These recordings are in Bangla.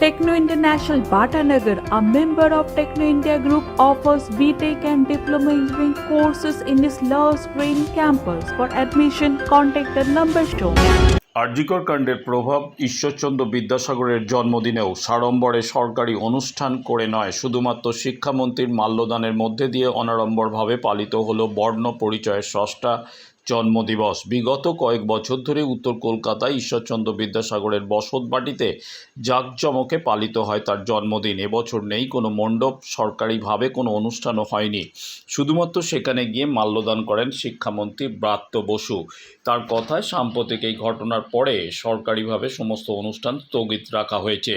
Techno International Bhatanagar, a member of Techno India Group, offers BTEC and Diploma Engineering courses in its Love Green campus. For admission, contact the number shown. RG Kar কাণ্ডের প্রভাব ঈশ্বরচন্দ্র বিদ্যাসাগরের জন্মদিনেও সাড়ম্বরে সরকারি অনুষ্ঠান করে নয় শুধুমাত্র শিক্ষামন্ত্রীর মাল্যদানের মধ্যে দিয়ে অনাড়ম্বরভাবে পালিত হলো বর্ণ পরিচয়ের ষষ্ঠা জন্মদিবস। বিগত কয়েক বছর ধরে উত্তর কলকাতায় ঈশ্বরচন্দ্র বিদ্যাসাগরের বসতবাটিতে জাঁকজমকে পালিত হয় তার জন্মদিন। এবছর নেই কোনো মণ্ডপ, সরকারিভাবে কোনো অনুষ্ঠানও হয়নি। শুধুমাত্র সেখানে গিয়ে মাল্যদান করেন শিক্ষামন্ত্রী ব্রাত্য বসু। তার কথায় সাম্প্রতিক এই ঘটনার পরে সরকারিভাবে সমস্ত অনুষ্ঠান স্থগিত রাখা হয়েছে।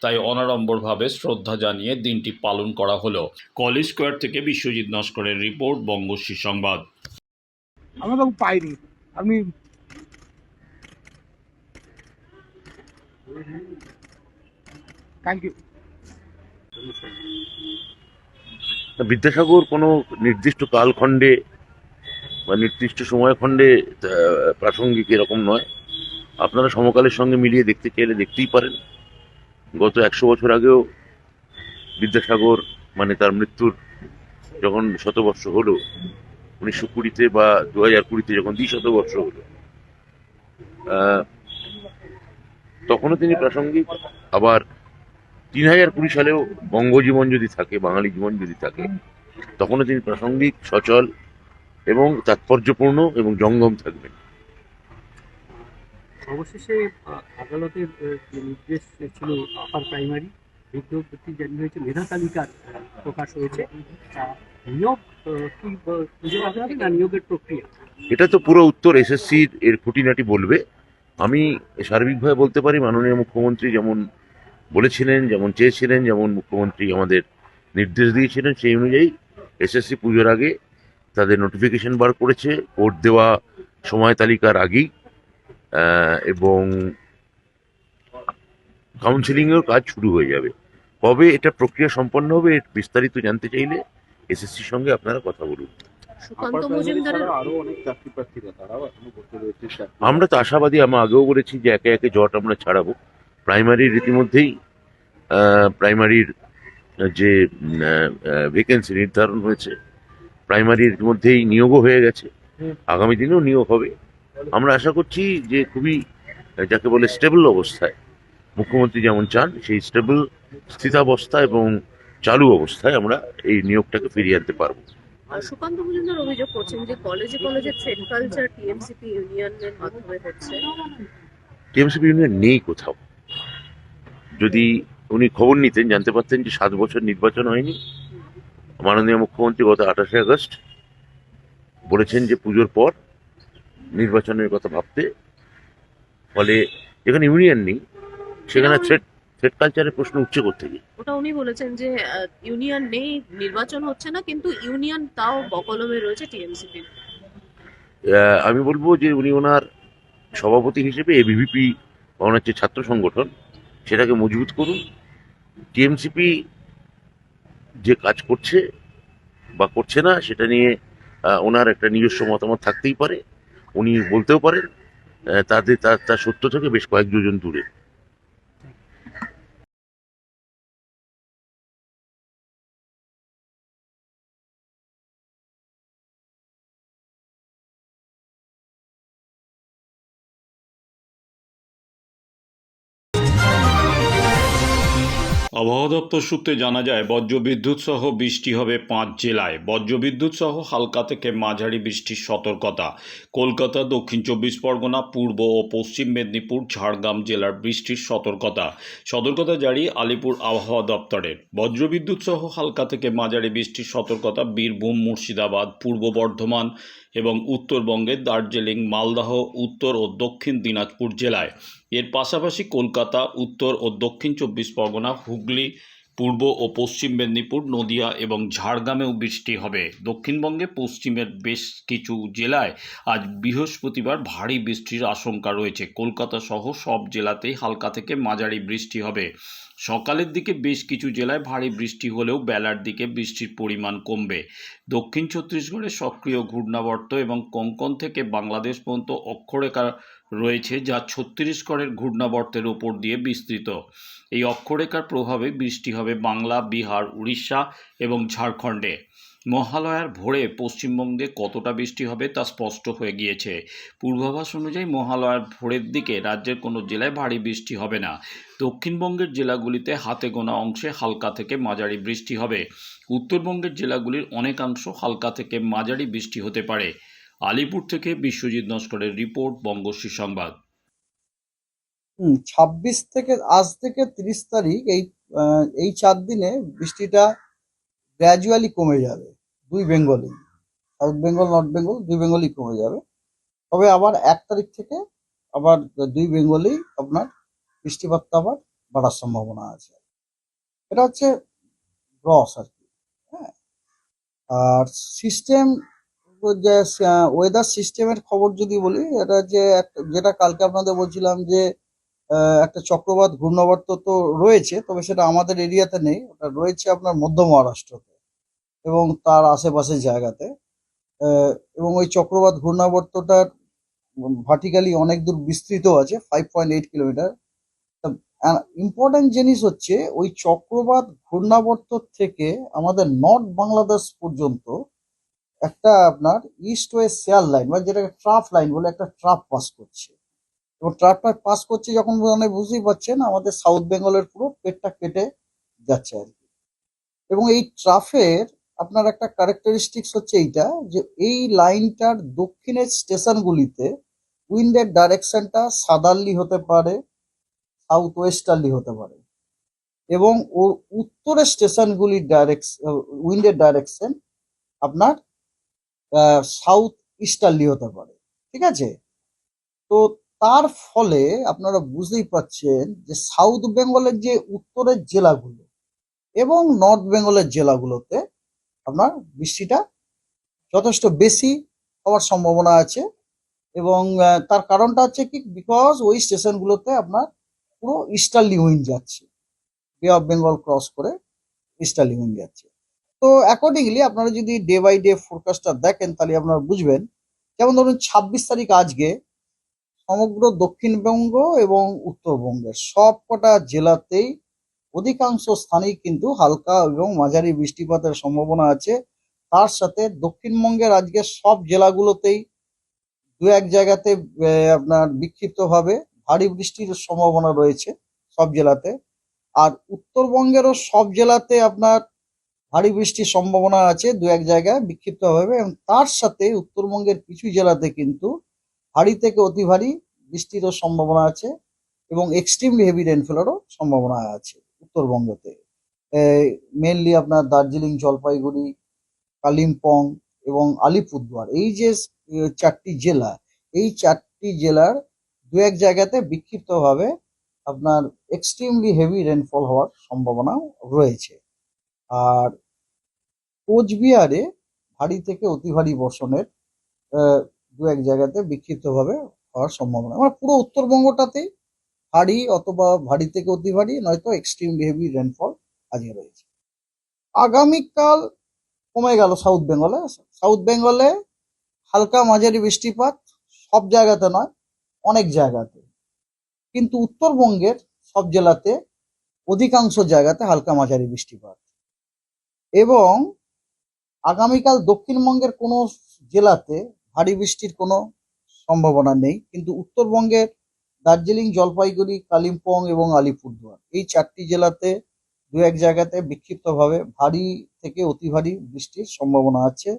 তাই অনাড়ম্বরভাবে শ্রদ্ধা জানিয়ে দিনটি পালন করা হলো। কলেজ স্কোয়ার থেকে বিশ্বজিৎ নস্করের রিপোর্ট, বঙ্গশ্রী সংবাদ। আমরা বাবু পাইনি। আপনি থ্যাংক ইউ তা বিদ্যাসাগর কোনো নির্দিষ্ট কালখণ্ডে বা নির্দিষ্ট সময়খণ্ডে প্রাসঙ্গিক এরকম নয়। আপনারা সমকালের সঙ্গে মিলিয়ে দেখতে চাইলে দেখতেই পারেন। গত একশো বছর আগেও বিদ্যাসাগর মানে তার মৃত্যুর যখন শতবর্ষ হলো উনিশশো কুড়িতে বা দু হাজার কুড়িতে যখন দ্বি শতবর্ষ হলো তখনও তিনি প্রাসঙ্গিক। আবার তিন হাজার কুড়ি সালেও বঙ্গজীবন যদি থাকে, বাঙালি জীবন যদি থাকে, তখনও তিনি প্রাসঙ্গিক, সচল এবং তাৎপর্যপূর্ণ এবং জঙ্গম থাকবেন। অবশেষে আদালতের নির্দেশ ছিল আপার প্রাইমারি বিজ্ঞপ্তি জারি হয়েছে, মেধা তালিকার প্রকাশ হয়েছে। এটা তো পুরো উত্তর এসএসসির এর খুঁটিনাটি বলবে। আমি সার্বিকভাবে বলতে পারি, মাননীয় মুখ্যমন্ত্রী যেমন বলেছিলেন, যেমন চেয়েছিলেন, যেমন মুখ্যমন্ত্রী আমাদের নির্দেশ দিয়েছিলেন, সেই অনুযায়ী এসএসসি পুজোর আগে তাদের নোটিফিকেশন বার করেছে কোর্ট দেওয়া সময় তালিকার আগেই। এবং কাউন্সিলিংয়ের কাজ শুরু হয়ে যাবে। কবে এটা প্রক্রিয়া সম্পন্ন হবে বিস্তারিত জানতে চাইলে এসএসসির সঙ্গে আপনারা কথা বলুন। আমরা তো আশাবাদী আমি আগেও বলেছি যে একে একে জট আমরা ছাড়াবো। প্রাইমারির রীতিমধ্যেই প্রাইমারির যে ভ্যাকেন্সি নির্ধারণ হয়েছে প্রাইমারির মধ্যেই নিয়োগও হয়ে গেছে। আগামী দিনেও নিয়োগ হবে। আমরা আশা করছি যে খুবই যাকে বলে স্টেবল অবস্থায় মুখ্যমন্ত্রী যেমন চান সেই স্টেবল স্থিতাবস্থা এবং চালু অবস্থায় আমরা এই নিয়োগটাকে ফিরিয়ে আনতে পারব। সুকান্ত মজুমদার অভিযোগ করছেন যে কলেজে কলেজে ট্রেড কালচার টিএমসিপি ইউনিয়নের মাধ্যমে হচ্ছে। টিএমসিপি ইউনিয়ন নেই কোথাও। যদি উনি খবর নিতেন জানতে পারতেন যে সাত বছর নির্বাচন হয়নি। মাননীয় মুখ্যমন্ত্রী গত আঠাশে আগস্ট বলেছেন যে পুজোর পর নির্বাচনের কথা ভাবতে। ফলে যেখানে ইউনিয়ন নেই সেখানে থ্রেড থ্রেড কালচারের প্রশ্ন উঠছে থেকে ওটা উনি বলেছেন যে ইউনিয়ন নেই নির্বাচন হচ্ছে না কিন্তু ইউনিয়ন তাও বকলমে রয়েছে টিএমসিপি। আমি বলব যে উনি ওনার সভাপতি হিসেবে এবিভিপি ওনার যে ছাত্র সংগঠন সেটাকে মজবুত করুন। টিএমসিপি যে কাজ করছে বা করছে না সেটা নিয়ে ওনার একটা নিজস্ব মতামত থাকতেই পারে। উনি বলতেও পারেন তাদের তার তার সত্য থেকে বেশ কয়েক দুজন দূরে। আবহাওয়া দপ্তর সূত্রে জানা যায়, বজ্রবিদ্যুৎ সহ বৃষ্টি হবে পাঁচ জেলায়। বজ্রবিদ্যুৎ সহ হালকা থেকে মাঝারি বৃষ্টির সতর্কতা। কলকাতা, দক্ষিণ চব্বিশ পরগনা, পূর্ব ও পশ্চিম মেদিনীপুর, ঝাড়গ্রাম জেলার বৃষ্টির সতর্কতা। সতর্কতা জারি আলিপুর আবহাওয়া দপ্তরের। বজ্রবিদ্যুৎ সহ হালকা থেকে মাঝারি বৃষ্টির সতর্কতা বীরভূম, মুর্শিদাবাদ, পূর্ব বর্ধমান এবং উত্তরবঙ্গের দার্জিলিং, মালদহ, উত্তর ও দক্ষিণ দিনাজপুর জেলায়। এর পাশাপাশি কলকাতা, উত্তর ও দক্ষিণ চব্বিশ পরগনা, হুগলি, পূর্ব ও পশ্চিম মেদিনীপুর, নদিয়া এবং ঝাড়গ্রামেও বৃষ্টি হবে। দক্ষিণবঙ্গে পশ্চিমের বেশ কিছু জেলায় আজ বৃহস্পতিবার ভারী বৃষ্টির আশঙ্কা রয়েছে। কলকাতা সহ সব জেলাতেই হালকা থেকে মাঝারি বৃষ্টি হবে। সকালের দিকে বেশ কিছু জেলায় ভারী বৃষ্টি হলেও বেলার দিকে বৃষ্টির পরিমাণ কমবে। দক্ষিণ ছত্তিশগড়ে সক্রিয় ঘূর্ণাবর্ত এবং কঙ্কন থেকে বাংলাদেশ পর্যন্ত অক্ষরেখা রয়েছে যা ছত্তিশগড়ের ঘূর্ণাবর্তের ওপর দিয়ে বিস্তৃত। এই অক্ষরেখার প্রভাবে বৃষ্টি হবে বাংলা, বিহার, উড়িষ্যা এবং ঝাড়খণ্ডে। মহালয়ার ভোরে পশ্চিমবঙ্গে কতটা বৃষ্টি হবে তা স্পষ্ট হয়ে গিয়েছে। পূর্বাভাস অনুযায়ী মহালয়ার ভোরের দিকে রাজ্যের কোনো জেলায় ভারী বৃষ্টি হবে না। দক্ষিণবঙ্গের জেলাগুলিতে হাতে গোনা অংশে হালকা থেকে মাঝারি বৃষ্টি হবে। উত্তরবঙ্গের জেলাগুলির অনেকাংশ হালকা থেকে মাঝারি বৃষ্টি হতে পারে। আলিপুর থেকে বিশ্বজিৎ নস্করের রিপোর্ট বঙ্গশ্রী সংবাদ ছাব্বিশ থেকে, আজ থেকে তিরিশ তারিখ এই এই চার দিনে বৃষ্টিটা গ্র্যাজুয়ালি কমে যাবে দুই বেঙ্গলেই সাউথ বেঙ্গল, নর্থ বেঙ্গল, দুই বেঙ্গলই কমে যাবে। তবে আবার এক তারিখ থেকে আবার দুই বেঙ্গলেই আপনার বৃষ্টিপাতটা আবার বাড়ার সম্ভাবনা আছে। এটা হচ্ছে গ্রস আর কি হ্যাঁ। আর সিস্টেম, যে ওয়েদার সিস্টেমের খবর যদি বলি, এটা যে যেটা কালকে আপনাদের বলছিলাম যে একটা চক্রবাত ঘূর্ণাবর্ত তো রয়েছে, তবে সেটা আমাদের এরিয়াতে নেই। ওটা রয়েছে আপনার মধ্য মহারাষ্ট্রতে এবং তার আশেপাশের জায়গাতে। এবং ওই চক্রবাত ঘূর্ণাবর্তটার ভার্টিক্যালি অনেক দূর বিস্তৃত আছে five point eight kilometre important জিনিস হচ্ছে, ওই চক্রবাত ঘূর্ণাবর্ত থেকে আমাদের নর্থ বাংলাদেশ পর্যন্ত একটা আপনার ইস্ট ওয়েস্ট শেয়ার লাইন বা যেটাকে ট্রাফ লাইন বলে একটা ট্রাফ পাস করছে। এবং ট্রাফটা পাস করছে যখন মানে বুঝতেই পারছেন, আমাদের সাউথ বেঙ্গলের পুরো পেটটা কেটে যাচ্ছে আর কি। এবং এই ট্রাফের আপনার একটা ক্যারেক্টারিস্টিক্স হচ্ছে এইটা যে এই লাইনটার দক্ষিণের স্টেশনগুলিতে উইন্ডের ডাইরেকশনটা সাদারলি হতে পারে সাউথ ওয়েস্টার্লি হতে পারে। এবং ওর উত্তরের স্টেশনগুলির ডাইরেকশন উইন্ডের ডাইরেকশন আপনার সাউথ ইস্টার্লি হতে পারে। ঠিক আছে? তো তার ফলে আপনারা বুঝতেই পাচ্ছেন যে সাউথ বেঙ্গলের যে উত্তরের জেলাগুলো এবং নর্থ বেঙ্গলের জেলাগুলোতে আপনার বৃষ্টিটা যথেষ্ট বেশি হওয়ার সম্ভাবনা আছে এবং তার কারণটা হচ্ছে কি? বিকজ ওই স্টেশনগুলোতে আপনার পুরো ইস্টার্লি উইন্ড যাচ্ছে। বে অফ বেঙ্গল ক্রস করে ইস্টার্লি উইন্ড যাচ্ছে। তো অ্যাকর্ডিংলি আপনারা যদি ডে বাই ডে ফোরকাস্টটা দেখেন তাহলে আপনারা বুঝবেন। যেমন ধরুন ছাব্বিশ তারিখ আজকে সমগ্র দক্ষিণবঙ্গ এবং উত্তরবঙ্গের সব কটা জেলাতেই অধিকাংশ স্থানেই কিন্তু হালকা এবং মাঝারি বৃষ্টিপাতের সম্ভাবনা আছে। তার সাথে দক্ষিণবঙ্গের আজকে সব জেলাগুলোতেই দু এক জায়গাতে আপনার বিক্ষিপ্তভাবে ভারী বৃষ্টির সম্ভাবনা রয়েছে সব জেলাতে। আর উত্তরবঙ্গেরও সব জেলাতে আপনার ভারী বৃষ্টির সম্ভাবনা আছে দু এক জায়গায় বিক্ষিপ্তভাবে এবং তার সাথে উত্তরবঙ্গের কিছু জেলাতে কিন্তু ভারী থেকে অতি ভারী বৃষ্টিরও সম্ভাবনা আছে এবং এক্সট্রিমলি হেভি রেনফলেরও সম্ভাবনা আছে উত্তরবঙ্গতে। মেনলি আপনার দার্জিলিং, জলপাইগুড়ি, কালিম্পং এবং আলিপুরদুয়ার। এই যে চারটি জেলা, এই চারটি জেলার দু এক জায়গাতে বিক্ষিপ্তভাবে আপনার এক্সট্রিমলি হেভি রেনফল হওয়ার সম্ভাবনাও রয়েছে। আর কোচবিহারে ভারী থেকে অতি ভারী বর্ষণের দু এক জায়গাতে বিক্ষিপ্তভাবে হওয়ার সম্ভাবনা। মানে পুরো উত্তরবঙ্গটাতেই ভারী অথবা ভারী থেকে অতি ভারী, নয়তো এক্সট্রিমলি হেভি রেনফল আজকে রয়েছে। আগামীকাল কমে গেল সাউথ বেঙ্গলে সাউথ বেঙ্গলে হালকা মাঝারি বৃষ্টিপাত সব জায়গাতে নয়, অনেক জায়গাতে। কিন্তু উত্তরবঙ্গের সব জেলাতে অধিকাংশ জায়গাতে হালকা মাঝারি বৃষ্টিপাত। এবং আগামীকাল দক্ষিণবঙ্গের কোনো জেলাতে ভারী বৃষ্টির কোনো সম্ভাবনা নেই। কিন্তু উত্তরবঙ্গের দার্জিলিং, জলপাইগুড়ি, কালিম্পং এবং আলিপুরদুয়ার এই চারটি জেলাতে দু এক জায়গাতে বিক্ষিপ্তভাবে ভারী থেকে অতি ভারী বৃষ্টির সম্ভাবনা আছে।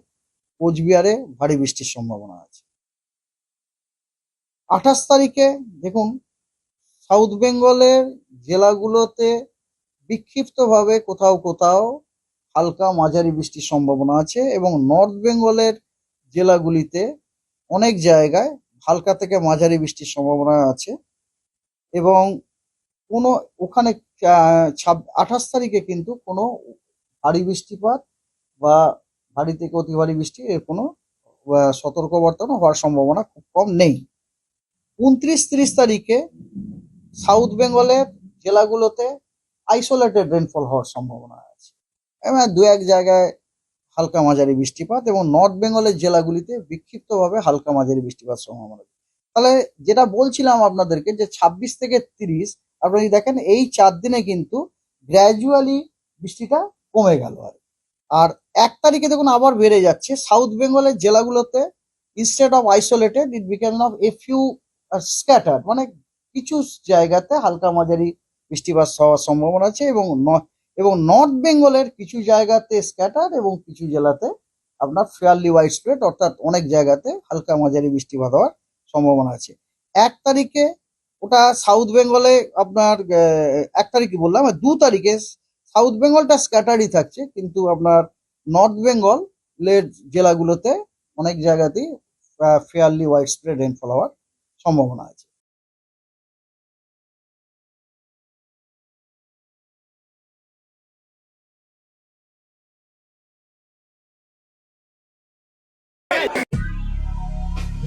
কোচবিহারে ভারী বৃষ্টির সম্ভাবনা আছে। আঠাশ তারিখে দেখুন, সাউথ বেঙ্গলের জেলাগুলোতে বিক্ষিপ্তভাবে কোথাও কোথাও হালকা মাঝারি বৃষ্টির সম্ভাবনা আছে এবং নর্থ বেঙ্গলের জেলাগুলিতে অনেক জায়গায় হালকা থেকে মাঝারি বৃষ্টির সম্ভাবনা আছে এবং কোনো ওখানে আঠাশ তারিখে কিন্তু কোনো ভারী বৃষ্টিপাত বা ভারী থেকে অতি ভারী বৃষ্টি এর কোনো আহ, সতর্কবার্তা হওয়ার সম্ভাবনা খুব কম নেই। উনত্রিশ তিরিশ তারিখে সাউথ বেঙ্গলের জেলাগুলোতে আইসোলেটেড রেনফল হওয়ার সম্ভাবনা আছে। দু এক জায়গায় হালকা মাঝারি বৃষ্টিপাত এবং নর্থ বেঙ্গলের জেলাগুলিতে বিক্ষিপ্তভাবে হালকা মাঝারি বৃষ্টিপাত সম্ভাবনা তাহলে যেটা বলছিলাম আপনাদেরকে যে ছাব্বিশ থেকে তিরিশ, আপনারা যদি দেখেন, এই চার দিনে কিন্তু গ্র্যাজুয়ালি বৃষ্টিটা কমে গেল আর। আর এক তারিখে দেখুন আবার বেড়ে যাচ্ছে। সাউথ বেঙ্গলের জেলাগুলোতে instead of isolated it became of a few scattered মানে কিছু জায়গাতে হালকা মাঝারি বৃষ্টিপাত হওয়ার সম্ভাবনা আছে এবং এবং নর্থ বেঙ্গলের কিছু জায়গাতে স্ক্যাটার এবং কিছু জেলাতে আপনার ফেয়ারলি ওয়াইড স্প্রেড অর্থাৎ অনেক জায়গাতে হালকা মাঝারি বৃষ্টিপাত হওয়ার সম্ভাবনা আছে। এক তারিখে ওটা সাউথ বেঙ্গলে আপনার এক তারিখে বললাম দু তারিখে সাউথ বেঙ্গলটা স্ক্যাটারই থাকছে, কিন্তু আপনার নর্থ বেঙ্গলের জেলাগুলোতে অনেক জায়গাতেই ফেয়ারলি ওয়াইড স্প্রেড রেনফল হওয়ার সম্ভাবনা আছে।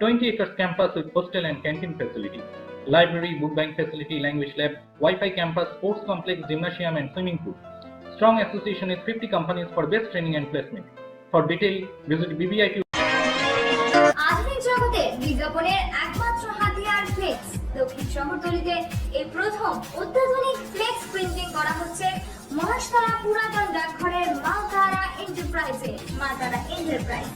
20 acres campus with hostel and canteen facility, library, book bank facility, language lab, Wi-Fi campus, sports complex, gymnasium, and swimming pool. Strong association with 50 companies for best training and placement. For detail, visit BBIT আধুনিক করা হচ্ছে এন্টারপ্রাইজ